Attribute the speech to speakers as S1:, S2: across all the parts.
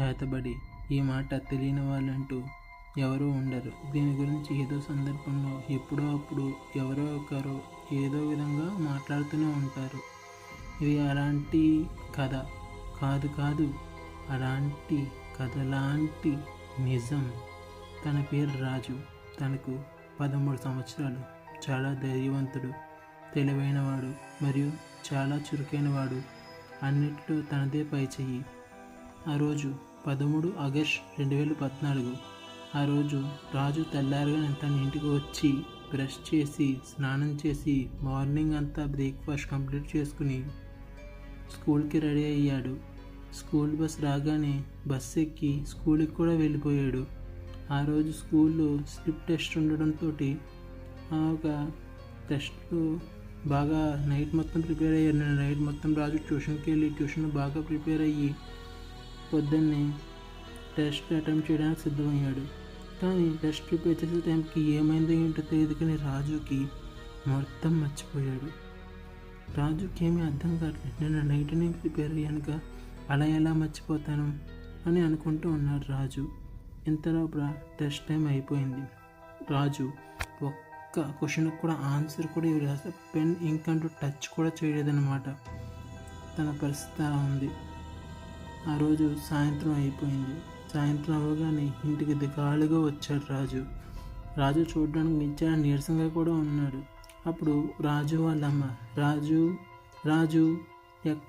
S1: చేతబడి ఈ మాట తెలియని వాళ్ళంటూ ఎవరూ ఉండరు. దీని గురించి ఏదో సందర్భంలో ఎప్పుడో అప్పుడు ఎవరో ఒకరు ఏదో విధంగా మాట్లాడుతూనే ఉంటారు. ఇది అలాంటి కథ కాదు కాదు అలాంటి కథ లాంటి నిజం. తన పేరు రాజు. తనకు పదమూడు సంవత్సరాలు. చాలా ధైర్యవంతుడు తెలివైనవాడు మరియు చాలా చురుకైనవాడు. అన్నిట్లో తనదే పై చెయ్యి ఆ రోజు పదమూడు ఆగస్ట్ రెండు వేల పద్నాలుగు ఆ రోజు రాజు తెల్లారగానే తన ఇంటికి వచ్చి బ్రష్ చేసి స్నానం చేసి మార్నింగ్ అంతా బ్రేక్ఫాస్ట్ కంప్లీట్ చేసుకుని స్కూల్కి రెడీ అయ్యాడు. స్కూల్ బస్ రాగానే బస్ ఎక్కి స్కూల్కి కూడా వెళ్ళిపోయాడు. ఆ రోజు స్కూల్లో స్లిప్ టెస్ట్ ఉండడంతో ఆ ఒక టెస్ట్ బాగా నైట్ మొత్తం ప్రిపేర్ అయ్యారు నేను నైట్ మొత్తం రాజు ట్యూషన్కి వెళ్ళి ట్యూషన్ బాగా ప్రిపేర్ అయ్యి పొద్దున్నే టెస్ట్ అటెంప్ట్ చేయడానికి సిద్ధమయ్యాడు. కానీ టెస్ట్ ప్రిపేర్ చేసే టైంకి ఏమైందో ఏంటో తెలియదు కానీ రాజుకి మొత్తం మర్చిపోయాడు. రాజుకి ఏమీ అర్థం కావట్లేదు. నేను నైట్ నేను ప్రిపేర్ అయ్యానుగా అలా ఎలా మర్చిపోతాను? అని అనుకుంటూ ఉన్నాడు రాజు. ఇంతలోపల టెస్ట్ టైం అయిపోయింది. రాజు ఒక్క క్వశ్చన్కి కూడా ఆన్సర్ కూడా ఇవ్వలేదు. అసలు పెన్ ఇంక్ అంటూ టచ్ కూడా చేయలేదన్నమాట. తన పరిస్థితి అలా ఉంది. ఆ రోజు సాయంత్రం అయిపోయింది. సాయంత్రం అవ్వగానే ఇంటికి దిగాలుగా వచ్చాడు రాజు. రాజు చూడడానికి నిత్య నీరసంగా కూడా ఉన్నాడు. అప్పుడు రాజు వాళ్ళమ్మ రాజు రాజు ఎక్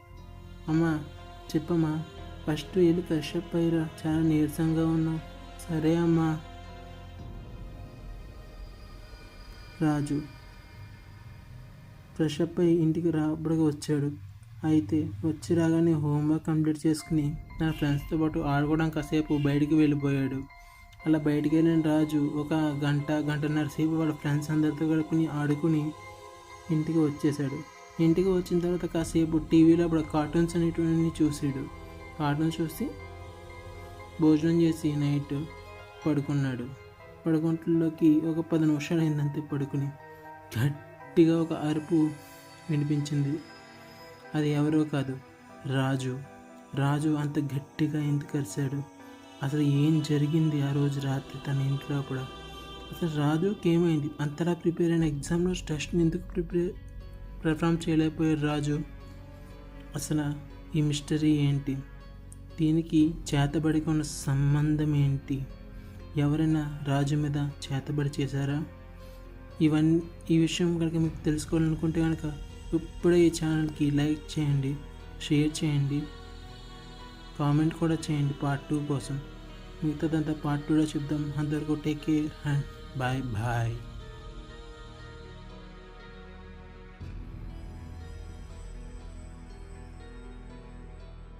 S1: అమ్మ చెప్పమ్మా ఫస్ట్ వెళ్ళి ఫ్రెష్ అప్ అయ్యిరా? చాలా నీరసంగా ఉన్నావు. సరే అమ్మా. రాజు ఫ్రెష్ అప్ అయ్యి ఇంటికి రాబడిగా వచ్చాడు. అయితే వచ్చి రాగానే హోంవర్క్ కంప్లీట్ చేసుకుని నా ఫ్రెండ్స్తో పాటు ఆడుకోవడం కాసేపు బయటికి వెళ్ళిపోయాడు. అలా బయటికి వెళ్ళిన రాజు ఒక గంట గంటన్నర సేపు వాళ్ళ ఫ్రెండ్స్ అందరితో గడుపుని ఆడుకుని ఇంటికి వచ్చేసాడు ఇంటికి వచ్చిన తర్వాత కాసేపు టీవీలో అప్పుడు కార్టూన్స్ అనేటివన్నీ చూసాడు కార్టూన్స్ చూసి భోజనం చేసి నైట్ పడుకున్నాడు. పడుకుంటలోకి ఒక పది నిమిషాలు అయిందంతే పడుకుని. గట్టిగా ఒక అరుపు వినిపించింది. అది ఎవరో కాదు రాజు. రాజు అంత గట్టిగా ఎందుకు అరిశాడు అసలు ఏం జరిగింది ఆ రోజు రాత్రి తన ఇంట్లో కూడా? అసలు రాజుకి ఏమైంది? అంతలా ప్రిపేర్ అయిన ఎగ్జామ్లో టెస్ట్ని ఎందుకు ప్రిపేర్ పెర్ఫామ్ చేయలేకపోయారు రాజు? అసలు ఈ మిస్టరీ ఏంటి? దీనికి చేతబడికి ఉన్న సంబంధం ఏంటి? ఎవరైనా రాజు మీద చేతబడి చేశారా? ఇవన్నీ ఈ విషయం కనుక మీకు తెలుసుకోవాలనుకుంటే కనుక ఇప్పుడే ఈ ఛానల్కి లైక్ చేయండి షేర్ చేయండి కామెంట్ కూడా చేయండి పార్ట్ టూ కోసం. మిగతాదంతా పార్ట్ టూలో చూద్దాం. అందరికీ take care and bye bye